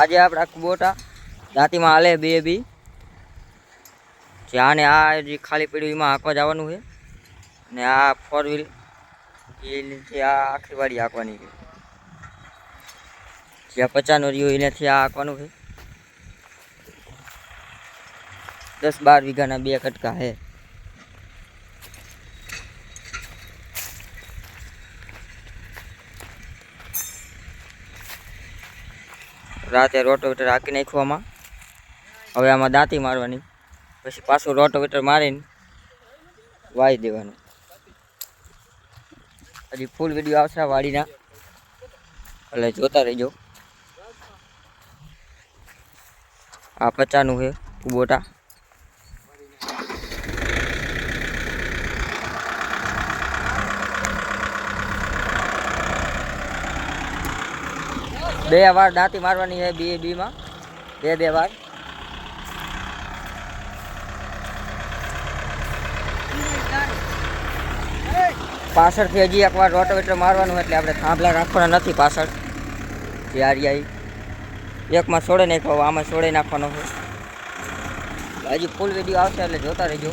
આજે આપણા કુબોટા બોટા દાંતીમાં હાલે બે બી. જે આને આ જે ખાલી પડ્યું એમાં હાંકવા જવાનું છે. અને આ ફોર વ્હીલ એ આ આખી વાડી હાંકવાની છે. જ્યાં પચાસનો રહ્યો એનાથી આ હાંકવાનું છે. દસ બાર વીઘાના બે કટકા છે. રાતે રોટોવેટર હાંકી નાખવામાં. હવે આમાં દાંતી મારવાની. પછી પાછું રોટોવેટર મારીને વાઈ દેવાનું. હજી ફૂલ વીડિયો આવશે વાડીના. એટલે જોતા રહેજો. આ પચાનું છે કુબોટા બે વાર દાંતી મારવાની છે બી, બીમાં. બે બે વાર. પાછળથી હજી એક વાર રોટોવેટર મારવાનું એટલે આપણે થાંભલા રાખવાના નથી પાછળ. જે આરિયાઈ એકમાં છોડે નાખવા આમાં છોડે નાખવાનો છે હજી ફૂલ વીડિયો આવશે એટલે જોતા રહેજો.